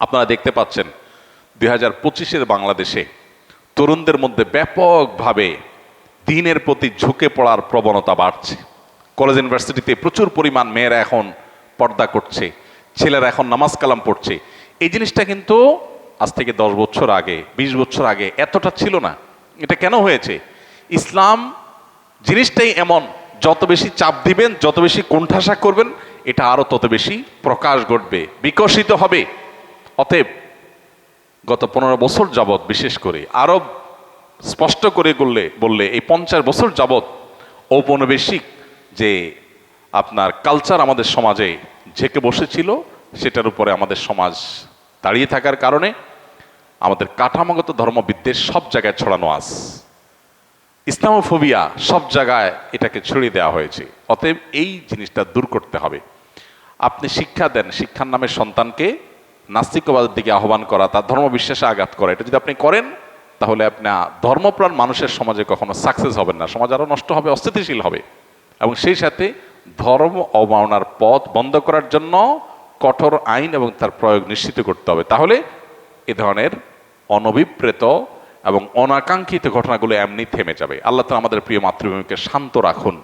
আপনারা দেখতে পাচ্ছেন, দুই হাজার পঁচিশের বাংলাদেশে তরুণদের মধ্যে ব্যাপকভাবে দিনের প্রতি ঝুঁকে পড়ার প্রবণতা বাড়ছে। কলেজ ইউনিভার্সিটিতে প্রচুর পরিমাণ মেয়েরা এখন পর্দা করছে, ছেলেরা এখন নামাজ কালাম পড়ছে। এই জিনিসটা কিন্তু আজ থেকে দশ বছর আগে ২০ বছর আগে এতটা ছিল না। এটা কেন হয়েছে? ইসলাম জিনিসটাই এমন, যত বেশি চাপ দিবেন, যত বেশি কোণঠাসা করবেন, এটা আরও তত বেশি প্রকাশ ঘটবে, বিকশিত হবে। অতএব গত পনেরো বছর যাবৎ, বিশেষ করে আরব স্পষ্ট করে করলে, বললে এই পঞ্চাশ বছর যাবৎ ঔপনিবেশিক যে আপনার কালচার আমাদের সমাজে ঝেঁকে বসেছিল, সেটার উপরে আমাদের সমাজ দাঁড়িয়ে থাকার কারণে আমাদের কাঠামোগত ধর্মবিদ্বেষ সব জায়গায় ছড়ানো আস। ইসলামোফোবিয়া সব জায়গায় এটাকে ছড়িয়ে দেওয়া হয়েছে। অতএব এই জিনিসটা দূর করতে হবে। আপনি শিক্ষা দেন, শিক্ষার নামে সন্তানকে নাস্তিকবাদের দিকে আহ্বান করা, তার ধর্মবিশ্বাসে আঘাত করা, এটা যদি আপনি করেন, তাহলে আপনি ধর্মপ্রাণ মানুষের সমাজে কখনো সাকসেস হবেন না। সমাজ আরও নষ্ট হবে, অস্থিতিশীল হবে। এবং সেই সাথে ধর্ম অবমাননার পথ বন্ধ করার জন্য কঠোর আইন এবং তার প্রয়োগ নিশ্চিত করতে হবে। তাহলে এ ধরনের অনভিপ্রেত এবং অনাকাঙ্ক্ষিত ঘটনাগুলো এমনি থেমে যাবে। আল্লাহ তো আমাদের প্রিয় মাতৃভূমিকে শান্ত রাখুন।